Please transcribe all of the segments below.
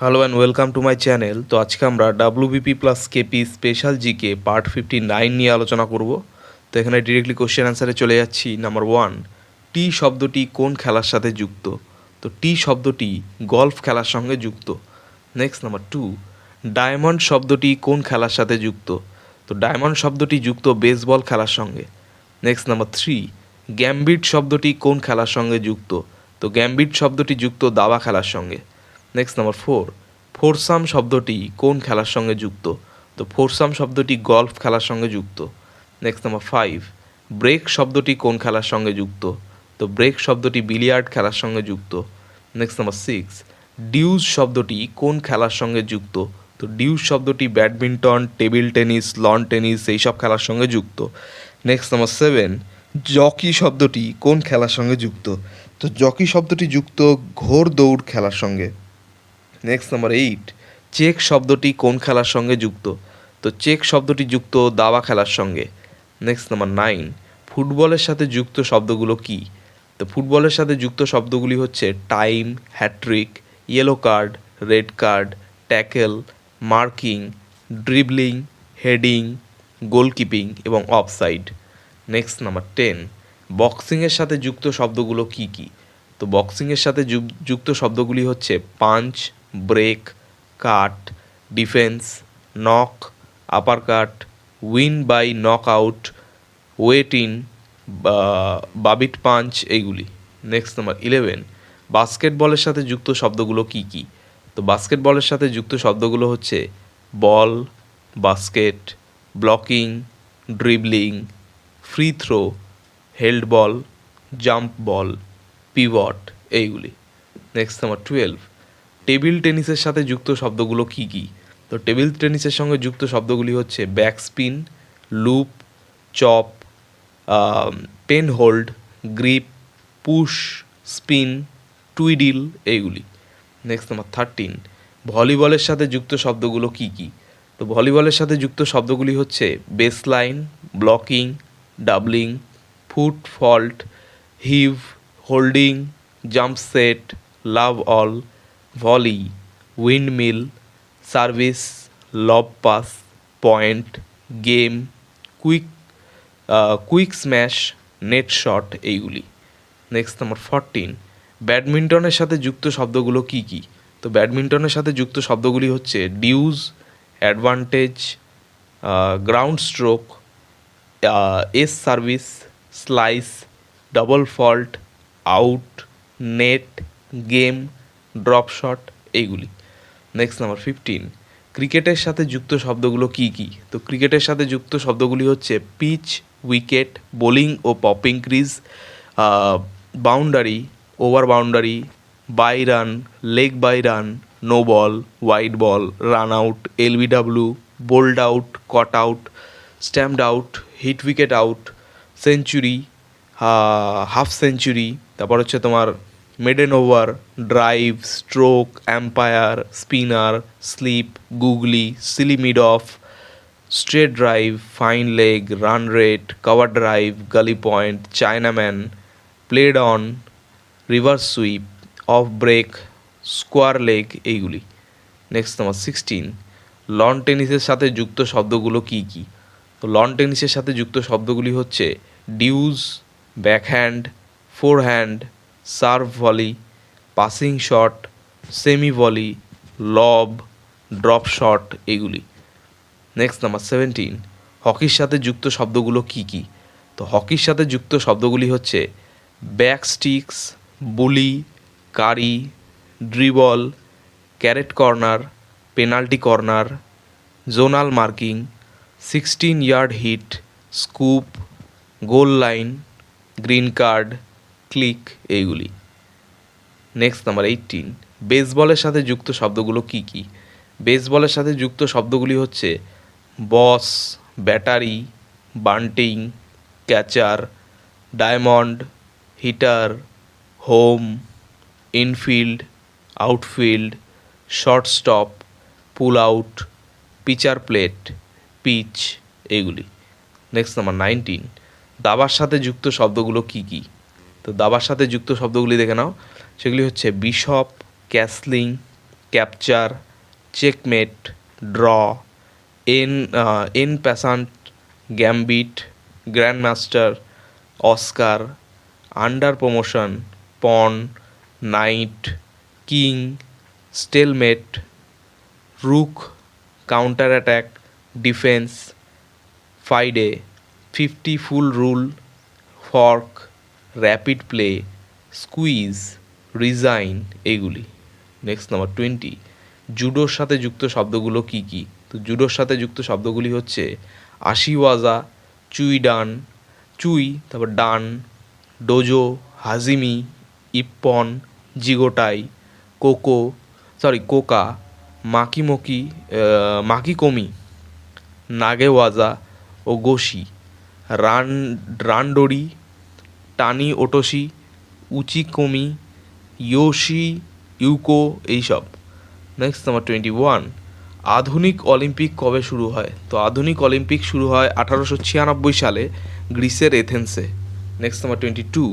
Hello and welcome to my channel তো আজকে আমরা WBP plus KP special GK part fifty nine নিয়ে আলোচনা করব। তো এখানে ডিরেক্টলি কোশ্চেন অ্যান্সারে চলে যাচ্ছি। নাম্বার ওয়ান টি শব্দটি কোন খেলার সাথে যুক্ত? তো টি শব্দটি গলফ খেলার সঙ্গে যুক্ত। নেক্সট নাম্বার টু ডায়মন্ড শব্দটি কোন খেলার সাথে যুক্ত? তো ডায়মন্ড শব্দটি যুক্ত বেসবল খেলার সঙ্গে। নেক্সট নাম্বার থ্রি গ্যাম্বিট শব্দটি কোন খেলার সঙ্গে যুক্ত? তো গ্যাম্বিট শব্দটি যুক্ত দাবা খেলার সঙ্গে। নেক্সট নাম্বার ফোর ফোরসাম শব্দটি কোন খেলার সঙ্গে যুক্ত? তো ফোরসাম শব্দটি গলফ খেলার সঙ্গে যুক্ত। নেক্সট নাম্বার ফাইভ ব্রেক শব্দটি কোন খেলার সঙ্গে যুক্ত? তো ব্রেক শব্দটি বিলিয়ার্ড খেলার সঙ্গে যুক্ত। নেক্সট নাম্বার সিক্স ডিউজ শব্দটি কোন খেলার সঙ্গে যুক্ত? তো ডিউজ শব্দটি badminton, table tennis lawn tennis এইসব খেলার সঙ্গে যুক্ত। নেক্সট নাম্বার সেভেন জকি শব্দটি কোন খেলার সঙ্গে যুক্ত? তো জকি শব্দটি যুক্ত ঘোর দৌড় খেলার সঙ্গে। নেক্সট নাম্বার এইট চেক শব্দটি কোন খেলার সঙ্গে যুক্ত? তো চেক শব্দটি যুক্ত দাবা খেলার সঙ্গে। নেক্সট নাম্বার নাইন ফুটবলের সাথে যুক্ত শব্দগুলো কি? তো ফুটবলের সাথে যুক্ত শব্দগুলি হচ্ছে time hattrick yellow card red card tackle marking dribbling heading গোলকিপিং এবং অফসাইড নেক্সট নাম্বার টেন বক্সিংয়ের সাথে যুক্ত শব্দগুলো কি কি? তো বক্সিংয়ের সাথে যুক- যুক্ত শব্দগুলি হচ্ছে punch break, cut, defence, knock uppercut win by knockout weigh in rabbit punch এইগুলি। Next number, eleven. বাস্কেটবলের সাথে যুক্ত শব্দগুলো কি কি? তো বাস্কেটবলের সাথে যুক্ত শব্দগুলো হচ্ছে ball, basket, blocking, dribbling, free throw, held ball, jump ball, pivot এইগুলি। Next number, twelve. টেবিল টেনিসের সাথে যুক্ত শব্দগুলো কি কি? তো টেবিল টেনিসের সঙ্গে যুক্ত শব্দগুলি হচ্ছে backspin loop chop penhold grip push spin twiddle এইগুলি। নেক্সট নাম্বার থার্টিন ভলিবলের সাথে যুক্ত শব্দগুলো কি কি? তো ভলিবলের সাথে যুক্ত শব্দগুলি হচ্ছে baseline blocking doubling foot fault heave holding jump set love all volley, windmill, service, lob pass, point, game, quick quick smash, net shot এইগুলি। Next number fourteen. ব্যাডমিন্টনের সাথে যুক্ত শব্দগুলো কি কি? তো ব্যাডমিন্টনের সাথে যুক্ত শব্দগুলি হচ্ছে deuce, advantage ground stroke ace service, slice, double fault, out, net, game drop shot এইগুলি। নেক্সট নাম্বার ফিফটিন ক্রিকেটের সাথে যুক্ত শব্দগুলো কি কি? তো ক্রিকেটের সাথে যুক্ত শব্দগুলি হচ্ছে পিচ উইকেট বোলিং ও popping crease boundary over boundary bye run leg bye run no ball wide ball run out LBW bowled out caught out stumped out hit wicket out century half century তারপর হচ্ছে তোমার maiden over drive stroke umpire spinner slip googly silly mid off straight drive fine leg run rate cover drive gully point chinaman played on reverse sweep off break square leg এইগুলি। Next number sixteen lawn টেনিসের সাথে যুক্ত শব্দগুলো কি কি? তো loan টেনিসের সাথে যুক্ত শব্দগুলি হচ্ছে deuce backhand forehand serve volley, passing shot, semi volley, lob, drop shot এগুলি। Next number seventeen. হকির সাথে যুক্ত শব্দগুলো কি কি? তো হকির সাথে যুক্ত শব্দগুলি হচ্ছে back sticks, bully, carry, dribble, carat corner, penalty corner, zonal marking, sixteen yard hit, scoop, goal line, green card click এইগুলি। নেক্সট নাম্বার এইটিন বেসবলের সাথে যুক্ত শব্দগুলো কি কি? বেসবলের সাথে যুক্ত শব্দগুলি হচ্ছে boss battery bunting catcher diamond hitter home infield outfield shortstop pull out pitcher plate pitch এইগুলি। নেক্সট নাম্বার নাইনটিন দাবার সাথে যুক্ত শব্দগুলো কি কি? তো দাবার সাথে যুক্ত শব্দগুলি দেখে নাও। সেগুলি হচ্ছে bishop castling capture checkmate draw en en passant gambit grandmaster oscar underpromotion pawn knight king stalemate rook counter attack defence FIDE fifty full rule fork rapid play squeeze resign এইগুলি নেক্সট নাম্বার টোয়েন্টি জুডোর সাথে যুক্ত শব্দগুলো কি কি? তো জুডোর সাথে যুক্ত শব্দগুলি হচ্ছে আশিওয়াজা চুই ডান, চুই, তারপর ডান, ডোজো, হাজিমি, ইপ্পন, জিগোটাই, কোকো সরি কোকা, মাকিমকি মাকিকমি, নাগেওয়াজা ও গোশি, রান, রানডোরি টানি ওটোশি উচিকমি ইয়োশি, ইউকো এইসব। নেক্সট নাম্বার টোয়েন্টি ওয়ান আধুনিক অলিম্পিক কবে শুরু হয়? তো আধুনিক অলিম্পিক শুরু হয় আঠারোশো ছিয়ানব্বই সালে গ্রিসের এথেন্সে। নেক্সট নাম্বার টোয়েন্টি টু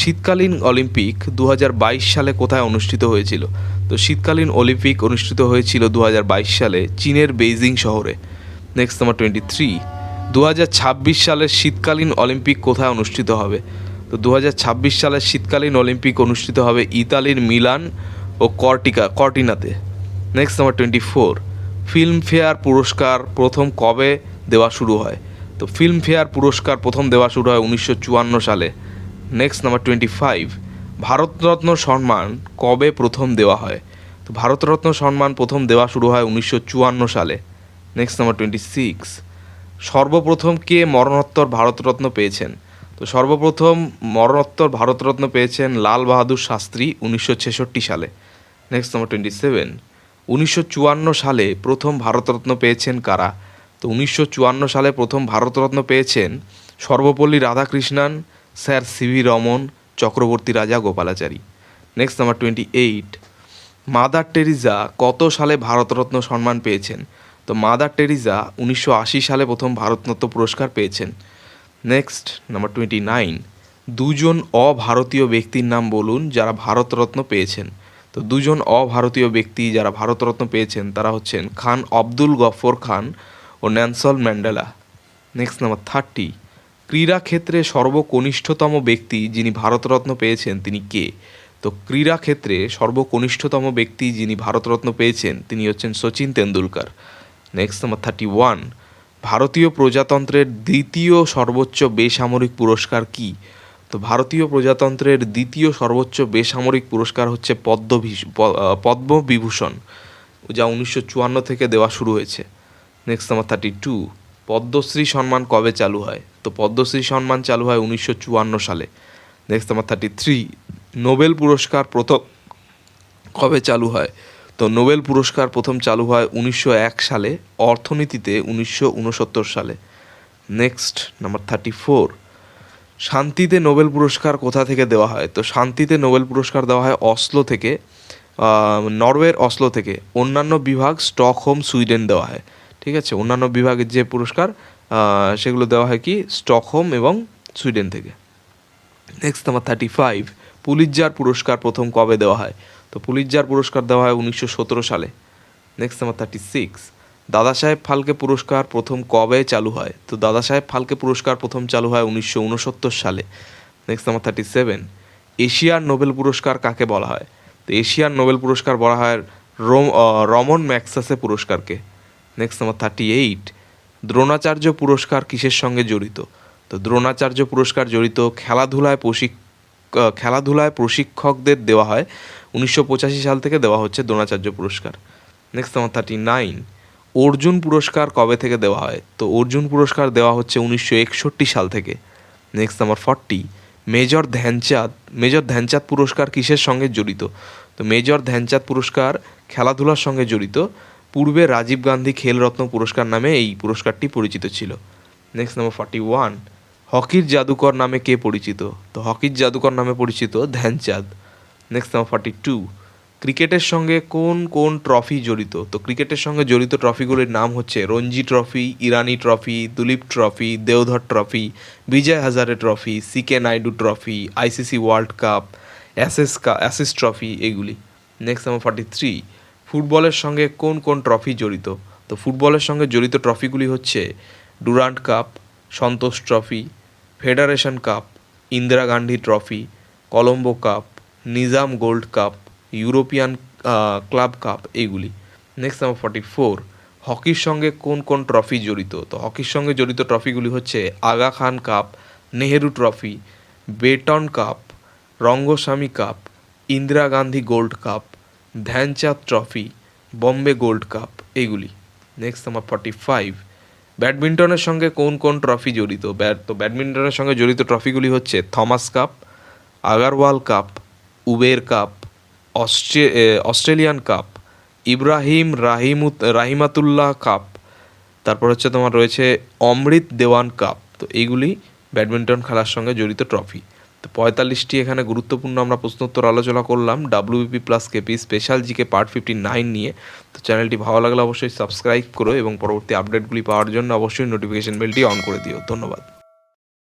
শীতকালীন অলিম্পিক দু হাজার বাইশ সালে কোথায় অনুষ্ঠিত হয়েছিল? তো শীতকালীন অলিম্পিক অনুষ্ঠিত হয়েছিল দু হাজার বাইশ সালে চীনের বেইজিং শহরে। নেক্সট নাম্বার টোয়েন্টি থ্রি দু সালের শীতকালীন অলিম্পিক কোথায় অনুষ্ঠিত হবে? তো দু সালের শীতকালীন অলিম্পিক অনুষ্ঠিত হবে ইতালির মিলান ও কর্টিকা, কর্টিনাতে। Next number twenty four Filmfare পুরস্কার প্রথম কবে দেওয়া শুরু হয়? তো ফিল্মফেয়ার পুরস্কার প্রথম দেওয়া শুরু হয় উনিশশো চুয়ান্ন সালে। Next number twenty five Bharat Ratna সম্মান কবে প্রথম দেওয়া হয়? তো ভারতরত্ন সম্মান প্রথম দেওয়া শুরু হয় উনিশশো চুয়ান্ন সালে। নেক্সট নাম্বার টোয়েন্টি সিক্স সর্বপ্রথম কে মরণোত্তর ভারতরত্ন পেয়েছেন? তো সর্বপ্রথম মরণোত্তর ভারতরত্ন পেয়েছেন লাল বাহাদুর শাস্ত্রী উনিশশো ছেষট্টি সালে। নেক্সট নাম্বার টোয়েন্টি সেভেন উনিশশো চুয়ান্ন সালে প্রথম ভারতরত্ন পেয়েছেন কারা? তো উনিশশো চুয়ান্ন সালে প্রথম ভারতরত্ন পেয়েছেন Sarvepalli Radhakrishnan, sir CV Raman, Chakravarti Rajagopalachari. Next number twenty eight mother Teresa কত সালে ভারতরত্ন সম্মান পেয়েছেন? তো মাদার টেরিজা উনিশশো আশি সালে প্রথম ভারতরত্ন পুরস্কার পেয়েছেন। নেক্সট নাম্বার টোয়েন্টি নাইন দুজন অভারতীয় ব্যক্তির নাম বলুন যারা ভারতরত্ন পেয়েছেন। তো দুজন অভারতীয় ব্যক্তি যারা ভারতরত্ন পেয়েছেন, তারা হচ্ছেন খান আব্দুল গফর খান ও Nelson Mandela. Next number thirty ক্রীড়া ক্ষেত্রে সর্বকনিষ্ঠতম ব্যক্তি যিনি ভারতরত্ন পেয়েছেন, তিনি কে? তো ক্রীড়া ক্ষেত্রে সর্বকনিষ্ঠতম ব্যক্তি যিনি ভারতরত্ন পেয়েছেন, তিনি হচ্ছেন Sachin Tendulkar. Next number thirty one ভারতীয় প্রজাতন্ত্রের দ্বিতীয় সর্বোচ্চ বেসামরিক পুরস্কার কি? তো ভারতীয় প্রজাতন্ত্রের দ্বিতীয় সর্বোচ্চ বেসামরিক পুরস্কার হচ্ছে পদ্মভীষ পদ্মবিভূষণ, যা উনিশশো চুয়ান্ন থেকে দেওয়া শুরু হয়েছে। Next number thirty two Padma Shri সম্মান কবে চালু হয়? তো পদ্মশ্রী সম্মান চালু হয় উনিশশো চুয়ান্ন সালে। Next number thirty three Nobel পুরস্কার প্রথম কবে চালু হয়? তো নোবেল পুরস্কার প্রথম চালু হয় উনিশশো এক সালে, অর্থনীতিতে উনিশশো উনসত্তর সালে। নেক্সট নাম্বার থার্টি ফোর শান্তিতে নোবেল পুরস্কার কোথা থেকে দেওয়া হয়? তো শান্তিতে নোবেল পুরস্কার দেওয়া হয় অসলো থেকে নরওয়ের অসলো থেকে। অন্যান্য বিভাগ স্টকহোম, সুইডেন দেওয়া হয়। ঠিক আছে? অন্যান্য বিভাগের যে পুরস্কার সেগুলো দেওয়া হয় কি? স্টকহোম এবং সুইডেন থেকে। Next number thirty five Pulitzer পুরস্কার প্রথম কবে দেওয়া হয়? তো পুলিৎজার পুরস্কার দেওয়া হয় উনিশশো সতেরো সালে। নেক্সট নাম্বার থার্টি সিক্স দাদা সাহেব ফালকে পুরস্কার প্রথম কবে চালু হয়? তো দাদা সাহেব ফালকে পুরস্কার প্রথম চালু হয় উনিশশো উনসত্তর সালে। নেক্সট নাম্বার থার্টি সেভেন এশিয়ার নোবেল পুরস্কার কাকে বলা হয়? তো এশিয়ার নোবেল পুরস্কার বলা হয় রোম Ramon Magsaysay পুরস্কারকে। Next number thirty eight Dronacharya পুরস্কার কিসের সঙ্গে জড়িত? তো দ্রোণাচার্য পুরস্কার জড়িত খেলাধুলায় প্রশিক আহ, খেলাধুলায় প্রশিক্ষকদের দেওয়া হয়। উনিশশো পঁচাশি সাল থেকে দেওয়া হচ্ছে দ্রোণাচার্য পুরস্কার। Next number thirty nine Arjuna পুরস্কার কবে থেকে দেওয়া হয়? তো অর্জুন পুরস্কার দেওয়া হচ্ছে উনিশশো একষট্টি সাল থেকে। Next number forty major Dhyanchand major Dhyanchand পুরস্কার কিসের সঙ্গে জড়িত? তো মেজর ধ্যানচাঁদ পুরস্কার খেলাধুলার সঙ্গে জড়িত। পূর্বে রাজীব গান্ধী খেলরত্ন পুরস্কার নামে এই পুরস্কারটি পরিচিত ছিল। নেক্সট নাম্বার ফর্টি ওয়ান হকির জাদুকর নামে কে পরিচিত? তো হকির জাদুকর নামে পরিচিত Dhyanchand. Next number forty two ক্রিকেটের সঙ্গে কোন কোন ট্রফি জড়িত? তো ক্রিকেটের সঙ্গে জড়িত ট্রফিগুলির নাম হচ্ছে Ranji trophy Irani trophy Duleep trophy Deodhar trophy Vijay Hazare trophy CK Naidu trophy ICC world cup Ashes কা অ্যাসেস ট্রফি এগুলি। নেক্সট নাম্বার ফর্টি থ্রি ফুটবলের সঙ্গে কোন কোন ট্রফি জড়িত? তো ফুটবলের সঙ্গে জড়িত ট্রফিগুলি হচ্ছে Durand cup Santosh trophy federation cup, Indira Gandhi trophy, Colombo cup, Nizam gold cup, European club cup এইগুলি। নেক্সট নাম্বার ফর্টি ফোর হকির সঙ্গে কোন কোন ট্রফি জড়িত? তো হকির সঙ্গে জড়িত ট্রফিগুলি হচ্ছে Aga Khan cup, Nehru trophy, Beighton cup, Rangaswamy cup, Indira Gandhi gold cup, Dhyanchand trophy, Bombay gold cup এইগুলি। নেক্সট নাম্বার ফর্টি ফাইভ ব্যাডমিন্টনের সঙ্গে কোন কোন ট্রফি জড়িত? তো ব্যাডমিন্টনের সঙ্গে জড়িত ট্রফিগুলি হচ্ছে Thomas cup, Agarwal cup, Uber cup, অস্ট্রে Australian cup, Ibrahim রাহিমুত, রাহিমাতুল্লাহ কাপ, তারপর হচ্ছে তোমার রয়েছে অমৃত দেওয়ান কাপ। তো এইগুলি ব্যাডমিন্টন খেলার সঙ্গে জড়িত ট্রফি তো পঁয়তাল্লিশটি এখানে গুরুত্বপূর্ণ আমরা প্রশ্নোত্তর আলোচনা করলাম। WBP plus KP special GK part fifty nine নিয়ে। তো চ্যানেলটি ভালো লাগলে অবশ্যই সাবস্ক্রাইব করো এবং পরবর্তী আপডেটগুলি পাওয়ার জন্য অবশ্যই নোটিফিকেশন বেলটি অন করে দিও। ধন্যবাদ।